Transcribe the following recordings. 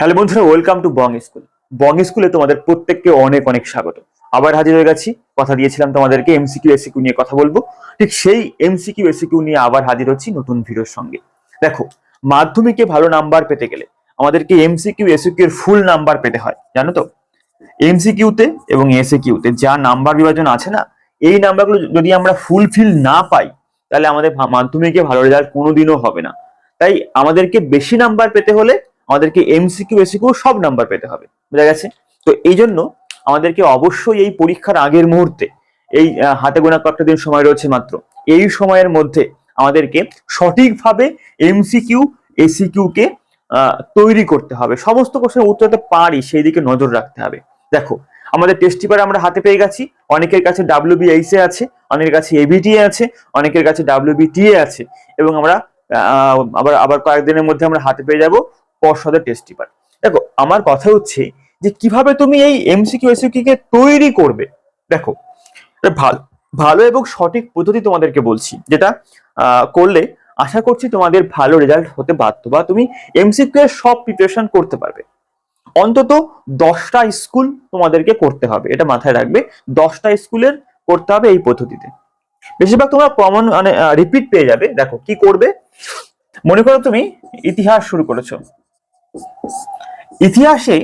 Hello বন্ধুরা welcome to Bong School Bong স্কুলে তোমাদের প্রত্যেককে অনেক অনেক স্বাগত। আবার হাজির হয়ে গেছি, কথা দিয়েছিলাম তোমাদেরকে এমসিকিউ এসিকিউ নিয়ে কথা বলব। ঠিক সেই এমসিকিউ এসিকিউ নিয়ে আবার হাজির হচ্ছি নতুন ভিডিওর সঙ্গে। দেখো, মাধ্যমিকে ভালো নাম্বার পেতে গেলে আমাদেরকে এমসিকিউ এসিকিউ এর ফুল নাম্বার পেতে হয়, জানো তো? এমসিকিউতে এবং এসিকিউতে যা নাম্বার বিভাজন আছে না, এই নাম্বারগুলো যদি আমরা ফুলফিল না পাই, তাহলে আমাদের মাধ্যমিকে ভালো রেজাল্ট কোনোদিনও হবে না। তাই আমাদেরকে বেশি নাম্বার পেতে হলে আমাদেরকে এমসিকিউ এসিকিউ সব নাম্বার পেতে হবে, বুঝা গেছে? তো এই জন্য আমাদেরকে অবশ্যই এই পরীক্ষার আগের মুহূর্তে এই হাতে গোনা কয়েকটা দিন সময় রয়েছে মাত্র, এই সময়ের মধ্যে আমাদেরকে সঠিকভাবে এমসিকিউ এসিকিউ কে তৈরি করতে হবে। সমস্ত কোশ্চেন উত্তর দিতে পারি সেই দিকে নজর রাখতে হবে। দেখো, আমাদের টেস্ট পেপার আমরা হাতে পেয়ে গেছি, অনেকের কাছে ডাব্লিউ ডাব্লিউবিএইসে আছে, অনেকের কাছে এবিটিএ আছে, অনেকের কাছে ডাব্লিউ ডাব্লিউবিটিএ আছে, এবং আমরা আবার আবার কয়েকদিনের মধ্যে আমরা হাতে পেয়ে যাব। পর্ষদের টেস্ট পেপার দেখো, আমার কথা হচ্ছে যে কীভাবে তুমি এই এমসিকিউ এসিকিউ কে তৈরি করবে? দেখো ভালো ভালো এবং সঠিক পদ্ধতি তোমাদেরকে বলছি, যেটা করলে আশা করছি তোমাদের ভালো রেজাল্ট হতে বাধ্য বা তুমি এমসিকিউ এর সব প্রিপারেশন করতে পারবে। অন্তত দশটা স্কুল তোমাদেরকে করতে হবে, এটা মাথায় রাখবে। দশটা স্কুলের করতে হবে এই পদ্ধতিতে। বেশিরভাগ তোমরা কমন মানে রিপিট পেয়ে যাবে। দেখো, কি করবে? মনে করো তুমি ইতিহাস শুরু করেছ। ইতিহাসে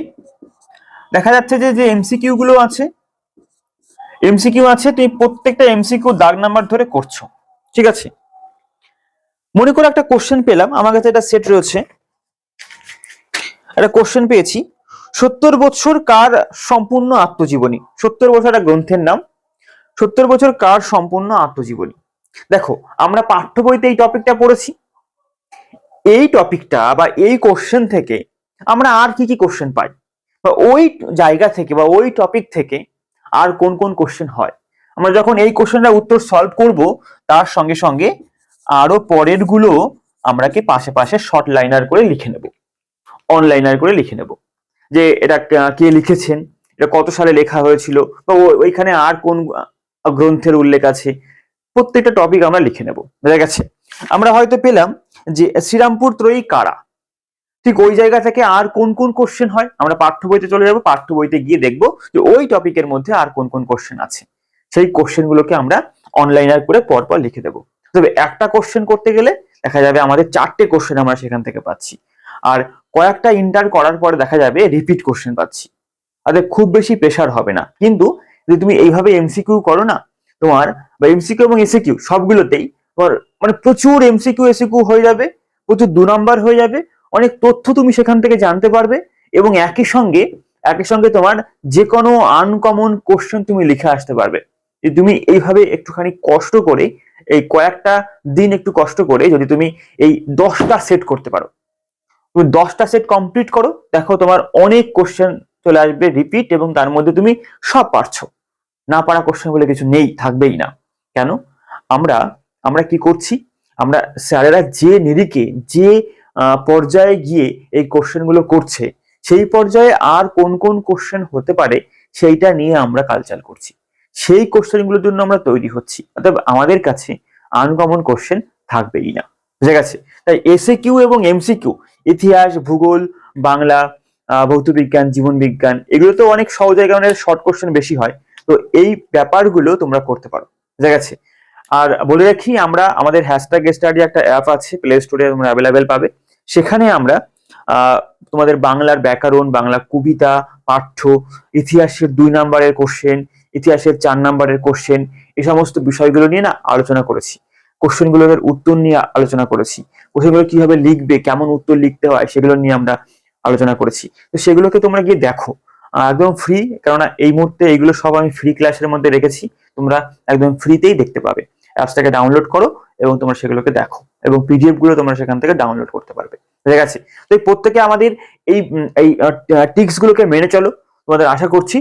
দেখা যাচ্ছে যে যে এমসিকিউ গুলো আছে এমসিকিউ আছে, তুমি প্রত্যেকটা এমসিকিউ দাগ নাম্বার ধরে করছ, ঠিক আছে? মনে করো একটা কোশ্চেন পেলাম, আমার কাছে একটা সেট রয়েছে। একটা কোশ্চেন পেয়েছি, সত্তর বছর কার সম্পূর্ণ আত্মজীবনী? সত্তর বছর একটা গ্রন্থের নাম, সত্তর বছর কার সম্পূর্ণ আত্মজীবনী? দেখো, আমরা পাঠ্য বইতে এই টপিকটা পড়েছি এই টপিকটা বা এই কোশ্চেন থেকে আমরা আর কি কি কোশ্চেন পাই? বা ওই জায়গা থেকে বা ওই টপিক থেকে আর কোন কোন কোশ্চেন হয়? আমরা যখন এই কোশ্চেনটার উত্তর সলভ করব, তার সঙ্গে সঙ্গে আরও পরেরগুলো আমরাকে পাশে পাশে শর্ট লাইনার করে লিখে নেব। অনলাইনার করে লিখে নেব। যে এটা কে লিখেছেন? এটা কত সালে লেখা হয়েছিল? বা ওইখানে আর কোন গ্রন্থের উল্লেখ আছে? প্রত্যেকটা টপিক আমরা লিখে নেব। বুঝা গেছে? আমরা হয়তো পেলাম যে শ্রীরামপুর ত্রয়ী কারা? ঠিক ওই জায়গা থেকে আর কোন কোন কোশ্চেন হয়? আমরা পাঠ্য বইতে চলে যাব, পাঠ্য বইতে গিয়ে দেখব যে ওই টপিকের মধ্যে আর কোন কোন কোশ্চেন আছে। সেই কোশ্চেন গুলোকে আমরা অনলাইনার করে পরপর লিখে দেবো। তবে একটা কোশ্চেন করতে গেলে দেখা যাবে আমাদের চারটে কোশ্চেন আমরা সেখান থেকে পাচ্ছি। আর কয়েকটা ইন্টার করার পরে দেখা যাবে রিপিট কোশ্চেন পাচ্ছি। তাদের খুব বেশি প্রেশার হবে না। কিন্তু যদি তুমি এইভাবে এমসিকিউ করো না, তোমার বা এমসিকিউ এবং এসিকিউ সবগুলোতেই মানে প্রচুর এমসিকিউ এসিকিউ হয়ে যাবে, প্রচুর দু নাম্বার হয়ে যাবে, অনেক তথ্য তুমি সেখান থেকে জানতে পারবে এবং একই সঙ্গে একই সঙ্গে তোমার যে কোনো আনকমন কোশ্চেন তুমি লিখে আসতে পারবে। যে তুমি এইভাবে একটুখানি কষ্ট করে, এই কয়েকটা দিন একটু কষ্ট করে যদি তুমি এই দশটা সেট করতে পারো। তুমি দশটা সেট কমপ্লিট করো, দেখো তোমার অনেক কোশ্চেন চলে আসবে রিপিট এবং তার মধ্যে তুমি সব পারছ। না পারা কোশ্চেন বলে কিছু নেই, থাকবেই না। কেন? আমরা আমরা কি করছি? আমরা স্যারেরা যে নিরিখে যে পর্যায়ে গিয়ে এই কোশ্চেনগুলো করছে সেই পর্যায়ে আর কোন কোন কোশ্চেন হতে পারে সেইটা নিয়ে আমরা কালচার করছি। সেই কোশ্চেনগুলোর জন্য আমরা তৈরি হচ্ছি। অর্থাৎ আমাদের কাছে আনকমন কোশ্চেন থাকবেই না। বুঝে গেছে? তাই এসএ কিউ এবং এমসিকিউ ইতিহাস ভূগোল বাংলা আহ, ভৌতবিজ্ঞান জীবন বিজ্ঞান এগুলো তো অনেক সহজ জায়গায় শর্ট কোশ্চেন বেশি হয়। তো এই ব্যাপারগুলো তোমরা করতে পারো। বুঝে গেছে? আর বলে রাখি, আমরা আমাদের হ্যাশট্যাগ স্টাডি একটা অ্যাপ আছে প্লে স্টোরে তোমরা অ্যাভেলেবেল পাবে। সেখানে আমরা তোমাদের বাংলার ব্যাকরণ, বাংলা কবিতা, পাঠ্য, ইতিহাসের দুই নাম্বারের কোশ্চেন ইতিহাসের চার নাম্বারের কোশ্চেন এই সমস্ত বিষয়গুলো নিয়ে না আলোচনা করেছি। কোশ্চেনগুলোর উত্তর নিয়ে আলোচনা করেছি। কোশ্চেনগুলো কীভাবে লিখবে, কেমন উত্তর লিখতে হয়, সেগুলো নিয়ে আমরা আলোচনা করেছি। তো সেগুলোকে তোমরা গিয়ে দেখো। একদম ফ্রি কেননা এই মুহূর্তে এইগুলো সব আমি ফ্রি ক্লাসের মধ্যে রেখেছি, তোমরা একদম ফ্রিতেই দেখতে পাবে। অ্যাপসটাকে ডাউনলোড করো এবং তোমরা সেগুলোকে দেখো এবং পিডিএফগুলো তোমরা সেখান থেকে ডাউনলোড করতে পারবে। ঠিক আছে? তো এই প্রত্যেকে আমাদের এই এই টিক্স গুলোকে মেনে চলো। তোমাদের আশা করছি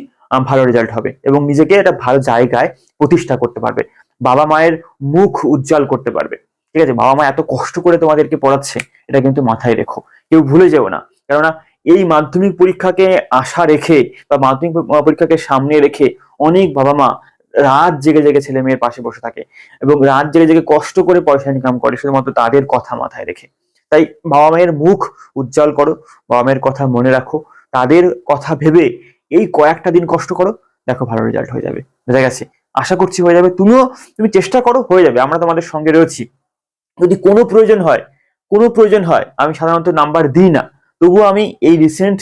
ভালো রেজাল্ট হবে এবং নিজেকে একটা ভালো জায়গায় প্রতিষ্ঠা করতে পারবে। বাবা মায়ের মুখ উজ্জ্বল করতে পারবে। ঠিক আছে? বাবা মা এত কষ্ট করে তোমাদেরকে পড়াচ্ছে, এটা কিন্তু মাথায় রেখো। কেউ ভুলে যেও না। কেননা এই মাধ্যমিক পরীক্ষাকে আশা রেখে বা মাধ্যমিক পরীক্ষাকে সামনে রেখে অনেক বাবা মা রাত জেগে জেগে ছেলে মেয়ের পাশে বসে থাকে এবং রাত জেগে জেগে কষ্ট করে পয়সা ইনকাম করে শুধুমাত্র তাদের কথা মাথায় রেখে। তাই বাবা মায়ের মুখ উজ্জ্বল করো, বাবা মায়ের কথা মনে রাখো, তাদের কথা ভেবে এই কয়েকটা দিন কষ্ট করো, দেখো ভালো রেজাল্ট হয়ে যাবে। বোঝা গেছে? আশা করছি হয়ে যাবে। তুমিও, তুমি চেষ্টা করো, হয়ে যাবে। আমরা তোমাদের সঙ্গে রয়েছি। যদি কোনো প্রয়োজন হয়, কোনো প্রয়োজন হয়, আমি সাধারণত নাম্বার দিই না। তবুও আমি এই রিসেন্ট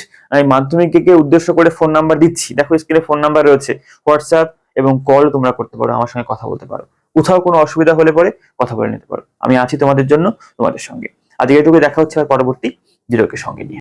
মাধ্যমিককে উদ্দেশ্য করে ফোন নাম্বার দিচ্ছি। দেখো স্ক্রিনে ফোন নাম্বার রয়েছে। হোয়াটসঅ্যাপ এবং কল তোমরা করতে পারো, আমার সঙ্গে কথা বলতে পারো। কোথাও কোনো অসুবিধা হলে পরে কথা বলে নিতে পারো। আমি আছি তোমাদের জন্য, তোমাদের সঙ্গে। আজকে এটুকু দেখা হচ্ছে আর পরবর্তী জিরোকে সঙ্গে নিয়ে।